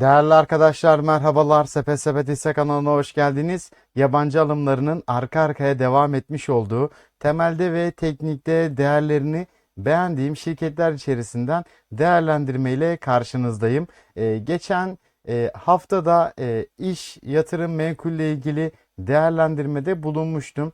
Değerli arkadaşlar merhabalar. Sepet Sepet hisse kanalına hoş geldiniz. Yabancı alımlarının arka arkaya devam etmiş olduğu temelde ve teknikte değerlerini beğendiğim şirketler içerisinden değerlendirmeyle karşınızdayım. Ee, geçen e, haftada e, iş, yatırım, menkulle ilgili değerlendirmede bulunmuştum.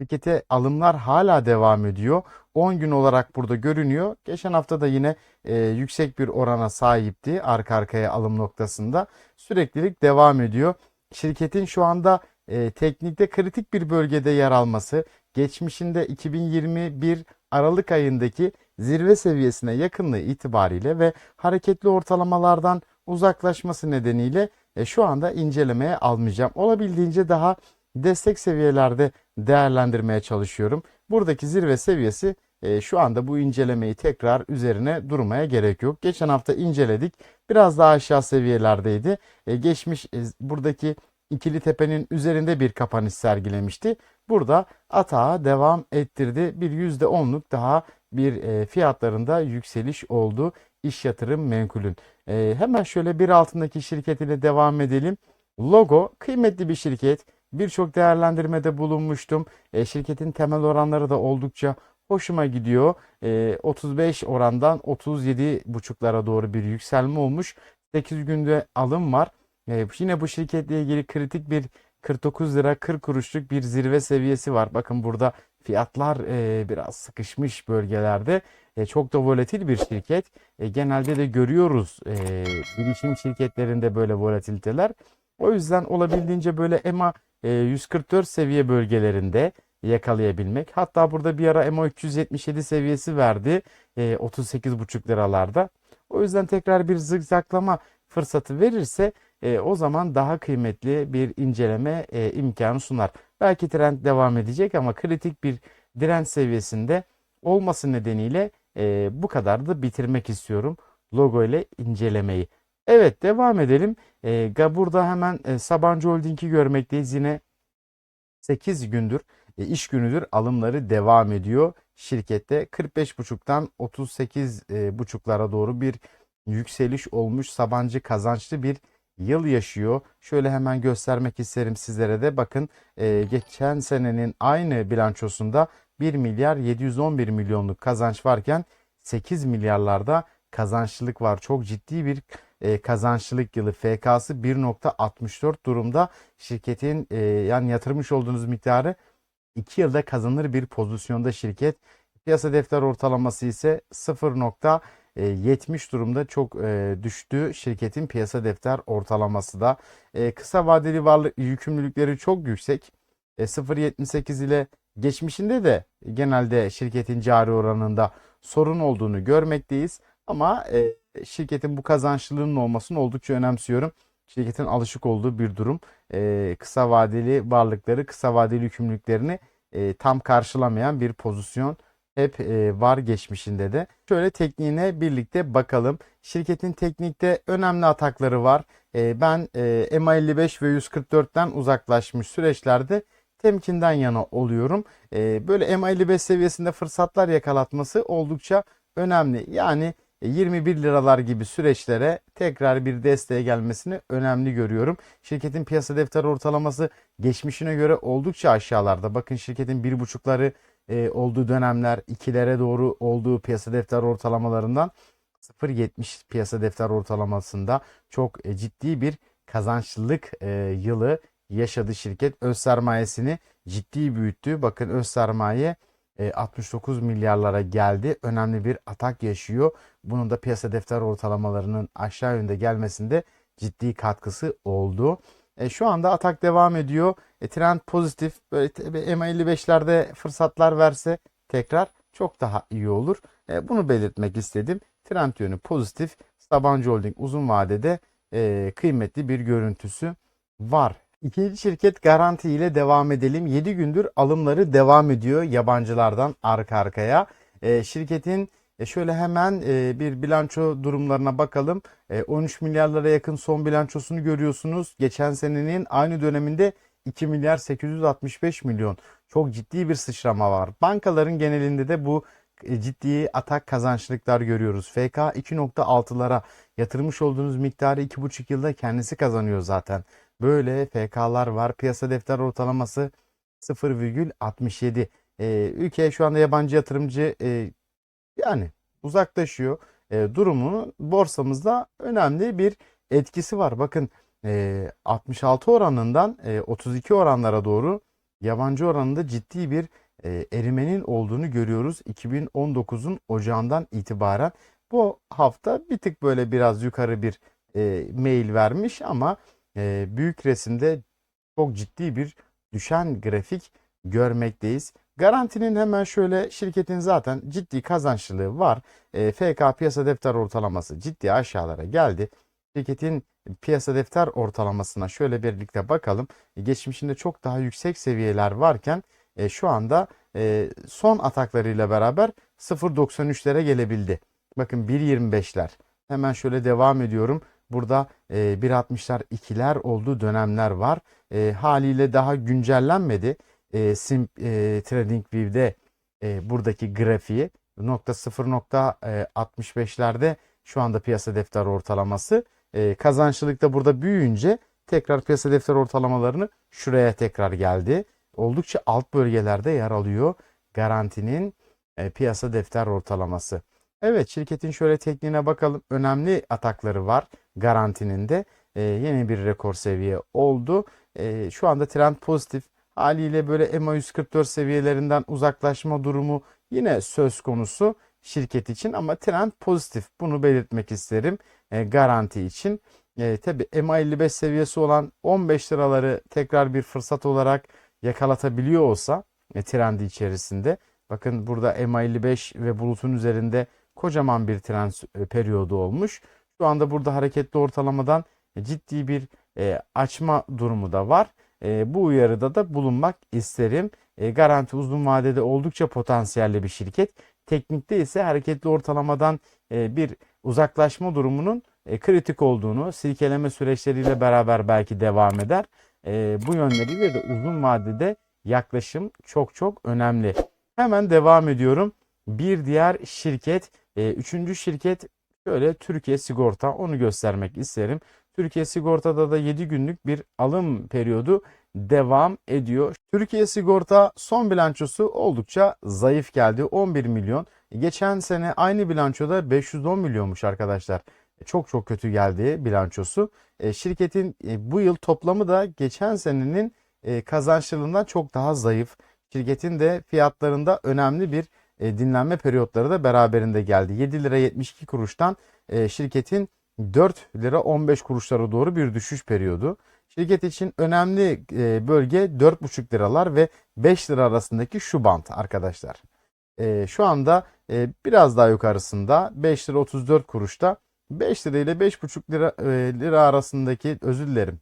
Şirkete alımlar hala devam ediyor. 10 gün olarak burada görünüyor. Geçen hafta da yine e, yüksek bir orana sahipti arka arkaya alım noktasında. Süreklilik devam ediyor. Şirketin şu anda e, teknikte kritik bir bölgede yer alması, geçmişinde 2021 Aralık ayındaki zirve seviyesine yakınlığı itibariyle ve hareketli ortalamalardan uzaklaşması nedeniyle e, şu anda incelemeye almayacağım. Olabildiğince daha destek seviyelerde değerlendirmeye çalışıyorum. Buradaki zirve seviyesi e, şu anda bu incelemeyi tekrar üzerine durmaya gerek yok. Geçen hafta inceledik. Biraz daha aşağı seviyelerdeydi. E, geçmiş e, buradaki ikili tepenin üzerinde bir kapanış sergilemişti. Burada atağa devam ettirdi. Bir %10'luk daha bir e, fiyatlarında yükseliş oldu. İş yatırım menkulün. E, hemen şöyle bir altındaki şirketiyle devam edelim. Logo kıymetli bir şirket. Birçok değerlendirmede bulunmuştum. E, şirketin temel oranları da oldukça hoşuma gidiyor. E, 35 orandan 37 buçuklara doğru bir yükselme olmuş. 8 günde alım var. E, yine bu şirketle ilgili kritik bir 49 lira 40 kuruşluk bir zirve seviyesi var. Bakın burada fiyatlar e, biraz sıkışmış bölgelerde. E, çok da volatil bir şirket. E, genelde de görüyoruz e, bilişim şirketlerinde böyle volatiliteler. O yüzden olabildiğince böyle EMA e, 144 seviye bölgelerinde yakalayabilmek. Hatta burada bir ara EMA 377 seviyesi verdi. E, 38,5 liralarda. O yüzden tekrar bir zigzaklama fırsatı verirse e, o zaman daha kıymetli bir inceleme e, imkanı sunar. Belki trend devam edecek ama kritik bir direnç seviyesinde olması nedeniyle e, bu kadar da bitirmek istiyorum logo ile incelemeyi. Evet devam edelim. E, burada hemen e, Sabancı Holding'i görmekteyiz. Yine 8 gündür e, iş günüdür alımları devam ediyor. Şirkette 45.5'tan 38.5'lara doğru bir yükseliş olmuş. Sabancı kazançlı bir yıl yaşıyor. Şöyle hemen göstermek isterim sizlere de. Bakın e, geçen senenin aynı bilançosunda 1 milyar 711 milyonluk kazanç varken 8 milyarlarda kazançlılık var. Çok ciddi bir e, kazançlılık yılı. FK'sı 1.64 durumda. Şirketin e, yani yatırmış olduğunuz miktarı 2 yılda kazanır bir pozisyonda şirket. Piyasa defter ortalaması ise 0.70 durumda çok e, düştü. Şirketin piyasa defter ortalaması da E, kısa vadeli varlık yükümlülükleri çok yüksek. E, 0.78 ile geçmişinde de genelde şirketin cari oranında sorun olduğunu görmekteyiz. Ama şirketin bu kazançlılığının olmasını oldukça önemsiyorum. Şirketin alışık olduğu bir durum. E, kısa vadeli varlıkları, kısa vadeli yükümlülüklerini e, tam karşılamayan bir pozisyon hep e, var geçmişinde de. Şöyle tekniğine birlikte bakalım. Şirketin teknikte önemli atakları var. E, ben e, MA55 ve 144'ten uzaklaşmış süreçlerde temkinden yana oluyorum. E, böyle MA55 seviyesinde fırsatlar yakalatması oldukça önemli. Yani 21 liralar gibi süreçlere tekrar bir desteğe gelmesini önemli görüyorum. Şirketin piyasa defter ortalaması geçmişine göre oldukça aşağılarda. Bakın şirketin 1.5'ları e, olduğu dönemler 2'lere doğru olduğu piyasa defter ortalamalarından 0.70 piyasa defter ortalamasında çok e, ciddi bir kazançlılık e, yılı yaşadı şirket. Öz sermayesini ciddi büyüttü. Bakın öz sermaye e, 69 milyarlara geldi. Önemli bir atak yaşıyor. Bunun da piyasa defter ortalamalarının aşağı yönde gelmesinde ciddi katkısı oldu. E, şu anda atak devam ediyor. E, trend pozitif. Böyle te- MA55'lerde fırsatlar verse tekrar çok daha iyi olur. E, bunu belirtmek istedim. Trend yönü pozitif. Sabancı Holding uzun vadede e, kıymetli bir görüntüsü var. İkinci şirket Garanti ile devam edelim. 7 gündür alımları devam ediyor yabancılardan arka arkaya. E, şirketin e, şöyle hemen e, bir bilanço durumlarına bakalım. E, 13 milyarlara yakın son bilançosunu görüyorsunuz. Geçen senenin aynı döneminde 2 milyar 865 milyon. Çok ciddi bir sıçrama var. Bankaların genelinde de bu e, ciddi atak kazançlıklar görüyoruz. FK 2.6'lara yatırmış olduğunuz miktarı 2,5 yılda kendisi kazanıyor zaten. Böyle FK'lar var. Piyasa defter ortalaması 0,67. E, ülkeye şu anda yabancı yatırımcı e, yani uzaklaşıyor. E, durumunun borsamızda önemli bir etkisi var. Bakın e, 66 oranından e, 32 oranlara doğru yabancı oranında ciddi bir e, erimenin olduğunu görüyoruz 2019'un ocağından itibaren. Bu hafta bir tık böyle biraz yukarı bir e, mail vermiş ama e, büyük resimde çok ciddi bir düşen grafik görmekteyiz. Garantinin hemen şöyle şirketin zaten ciddi kazançlılığı var. E, FK piyasa defter ortalaması ciddi aşağılara geldi. Şirketin piyasa defter ortalamasına şöyle birlikte bakalım. E, geçmişinde çok daha yüksek seviyeler varken e, şu anda e, son ataklarıyla beraber 0.93'lere gelebildi. Bakın 1.25'ler. Hemen şöyle devam ediyorum. Burada e, 1.60'lar 2'ler olduğu dönemler var. E, haliyle daha güncellenmedi. E, Sim e, TradingView'de e, buradaki grafiği nokta 0.65'lerde şu anda piyasa defter ortalaması. E, kazançlılık da burada büyüyünce tekrar piyasa defter ortalamalarını şuraya tekrar geldi. Oldukça alt bölgelerde yer alıyor garantinin e, piyasa defter ortalaması. Evet şirketin şöyle tekniğine bakalım. Önemli atakları var garantinin de. E, yeni bir rekor seviye oldu. E, şu anda trend pozitif. Haliyle böyle EMA 144 seviyelerinden uzaklaşma durumu yine söz konusu şirket için ama trend pozitif. Bunu belirtmek isterim e, garanti için. E, tabi EMA 55 seviyesi olan 15 liraları tekrar bir fırsat olarak yakalatabiliyor olsa e, trendi içerisinde. Bakın burada EMA 55 ve bulutun üzerinde kocaman bir trend e, periyodu olmuş. Şu anda burada hareketli ortalamadan e, ciddi bir e, açma durumu da var. E, bu uyarıda da bulunmak isterim. E, garanti uzun vadede oldukça potansiyelli bir şirket. Teknikte ise hareketli ortalamadan e, bir uzaklaşma durumunun e, kritik olduğunu, silkeleme süreçleriyle beraber belki devam eder. E, bu yönleriyle de uzun vadede yaklaşım çok çok önemli. Hemen devam ediyorum. Bir diğer şirket, e, üçüncü şirket şöyle Türkiye Sigorta onu göstermek isterim. Türkiye Sigorta'da da 7 günlük bir alım periyodu devam ediyor. Türkiye Sigorta son bilançosu oldukça zayıf geldi. 11 milyon. Geçen sene aynı bilançoda 510 milyonmuş arkadaşlar. Çok çok kötü geldi bilançosu. E, şirketin e, bu yıl toplamı da geçen senenin e, kazançlılığından çok daha zayıf. Şirketin de fiyatlarında önemli bir dinlenme periyotları da beraberinde geldi. 7 lira 72 kuruştan şirketin 4 lira 15 kuruşlara doğru bir düşüş periyodu. Şirket için önemli bölge 4,5 liralar ve 5 lira arasındaki şu bant arkadaşlar. Şu anda biraz daha yukarısında 5 lira 34 kuruşta 5 lira ile 5,5 lira, lira arasındaki özür dilerim.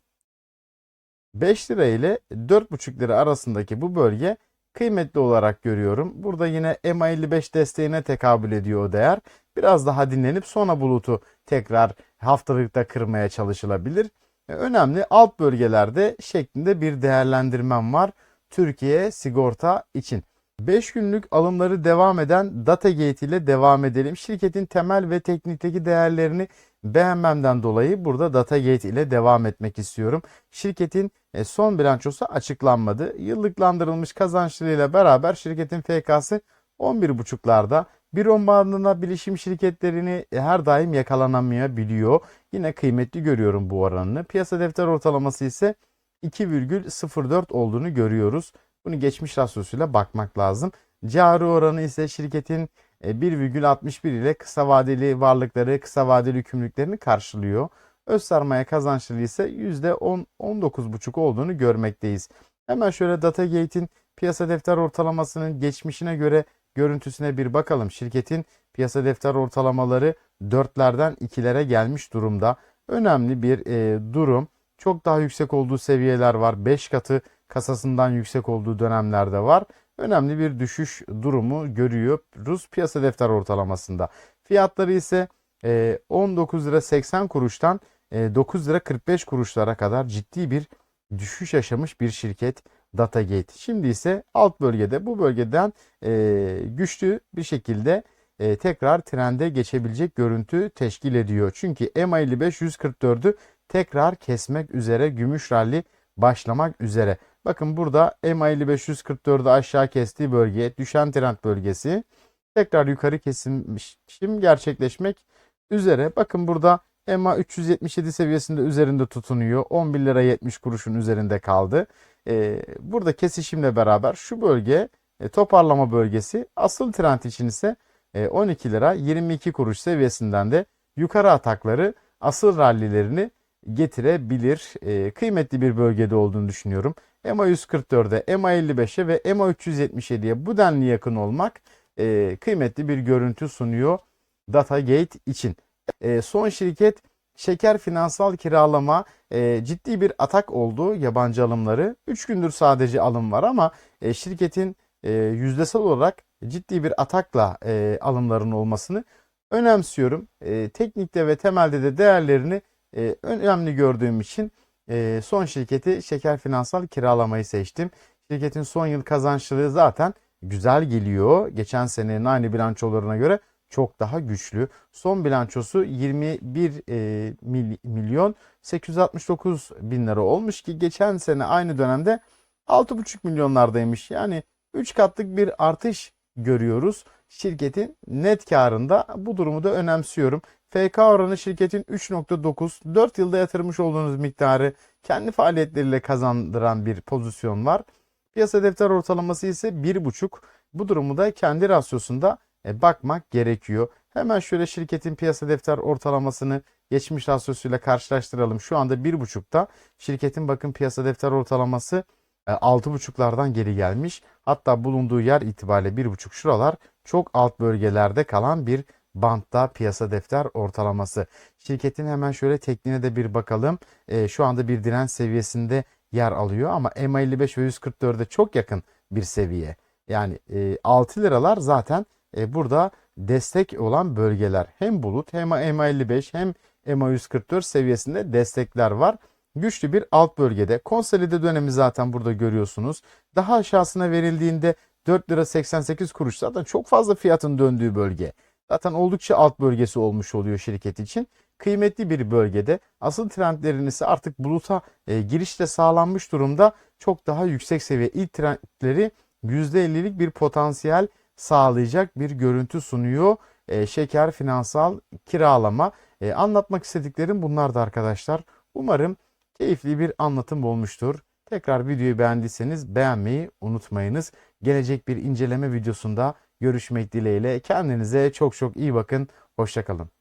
5 lira ile 4,5 lira arasındaki bu bölge kıymetli olarak görüyorum. Burada yine EMA 55 desteğine tekabül ediyor o değer. Biraz daha dinlenip sonra bulutu tekrar haftalıkta kırmaya çalışılabilir. Önemli alt bölgelerde şeklinde bir değerlendirmem var. Türkiye sigorta için. 5 günlük alımları devam eden Datagate ile devam edelim. Şirketin temel ve teknikteki değerlerini beğenmemden dolayı burada Datagate ile devam etmek istiyorum. Şirketin e, son bilançosu açıklanmadı. Yıllıklandırılmış kazançlarıyla beraber şirketin FK'sı 11.5'larda. Bir on bandına bilişim şirketlerini e, her daim yakalanamayabiliyor. Yine kıymetli görüyorum bu oranını. Piyasa defter ortalaması ise 2,04 olduğunu görüyoruz. Bunu geçmiş rasyosuyla bakmak lazım. Cari oranı ise şirketin 1,61 e, ile kısa vadeli varlıkları, kısa vadeli yükümlülüklerini karşılıyor. Öz sermaye kazançlılığı ise %10-19,5 olduğunu görmekteyiz. Hemen şöyle Datagate'in piyasa defter ortalamasının geçmişine göre görüntüsüne bir bakalım. Şirketin piyasa defter ortalamaları 4'lerden 2'lere gelmiş durumda. Önemli bir e, durum. Çok daha yüksek olduğu seviyeler var. 5 katı kasasından yüksek olduğu dönemlerde var. Önemli bir düşüş durumu görüyor Rus piyasa defter ortalamasında. Fiyatları ise 19 e, lira 80 kuruştan 9 e, lira 45 kuruşlara kadar ciddi bir düşüş yaşamış bir şirket. Datagate. Şimdi ise alt bölgede bu bölgeden e, güçlü bir şekilde tekrar trende geçebilecek görüntü teşkil ediyor. Çünkü MA55 144'ü tekrar kesmek üzere gümüş rally başlamak üzere. Bakın burada MA55 144'ü aşağı kestiği bölge düşen trend bölgesi tekrar yukarı kesim gerçekleşmek üzere. Bakın burada EMA 377 seviyesinde üzerinde tutunuyor. 11 lira 70 kuruşun üzerinde kaldı. Ee, burada kesişimle beraber şu bölge e, toparlama bölgesi asıl trend için ise e, 12 lira 22 kuruş seviyesinden de yukarı atakları asıl rallilerini getirebilir. E, kıymetli bir bölgede olduğunu düşünüyorum. EMA 144'e, EMA 55'e ve EMA 377'ye bu denli yakın olmak e, kıymetli bir görüntü sunuyor Datagate için. E, son şirket Şeker Finansal Kiralama e, ciddi bir atak oldu yabancı alımları. 3 gündür sadece alım var ama e, şirketin e, yüzdesel olarak ciddi bir atakla e, alımların olmasını önemsiyorum. E, teknikte ve temelde de değerlerini e, önemli gördüğüm için e, son şirketi Şeker Finansal Kiralamayı seçtim. Şirketin son yıl kazançlılığı zaten güzel geliyor. Geçen senenin aynı bilançolarına göre çok daha güçlü. Son bilançosu 21 e, mil, milyon 869 bin lira olmuş ki geçen sene aynı dönemde 6,5 milyonlardaymış. Yani 3 katlık bir artış görüyoruz. Şirketin net karında bu durumu da önemsiyorum. FK oranı şirketin 3.9, 4 yılda yatırmış olduğunuz miktarı kendi faaliyetleriyle kazandıran bir pozisyon var. Piyasa defter ortalaması ise 1.5. Bu durumu da kendi rasyosunda e, bakmak gerekiyor. Hemen şöyle şirketin piyasa defter ortalamasını geçmiş rasyosuyla karşılaştıralım. Şu anda 1.5'ta şirketin bakın piyasa defter ortalaması 6.5'lardan geri gelmiş. Hatta bulunduğu yer itibariyle 1.5 şuralar çok alt bölgelerde kalan bir bantta piyasa defter ortalaması. Şirketin hemen şöyle tekniğine de bir bakalım. E, şu anda bir direnç seviyesinde yer alıyor ama MA55 ve 144'e çok yakın bir seviye. Yani e, 6 liralar zaten e, burada destek olan bölgeler. Hem bulut hem MA55 hem MA144 seviyesinde destekler var. Güçlü bir alt bölgede. Konsolide dönemi zaten burada görüyorsunuz. Daha aşağısına verildiğinde 4 lira 88 kuruş zaten çok fazla fiyatın döndüğü bölge. Zaten oldukça alt bölgesi olmuş oluyor şirket için. Kıymetli bir bölgede. Asıl trendlerin ise artık buluta e, girişte sağlanmış durumda. Çok daha yüksek seviye ilk trendleri %50'lik bir potansiyel sağlayacak bir görüntü sunuyor. E, şeker finansal kiralama. E, anlatmak istediklerim bunlar da arkadaşlar. Umarım keyifli bir anlatım olmuştur. Tekrar videoyu beğendiyseniz beğenmeyi unutmayınız. Gelecek bir inceleme videosunda görüşmek dileğiyle. Kendinize çok çok iyi bakın. Hoşçakalın.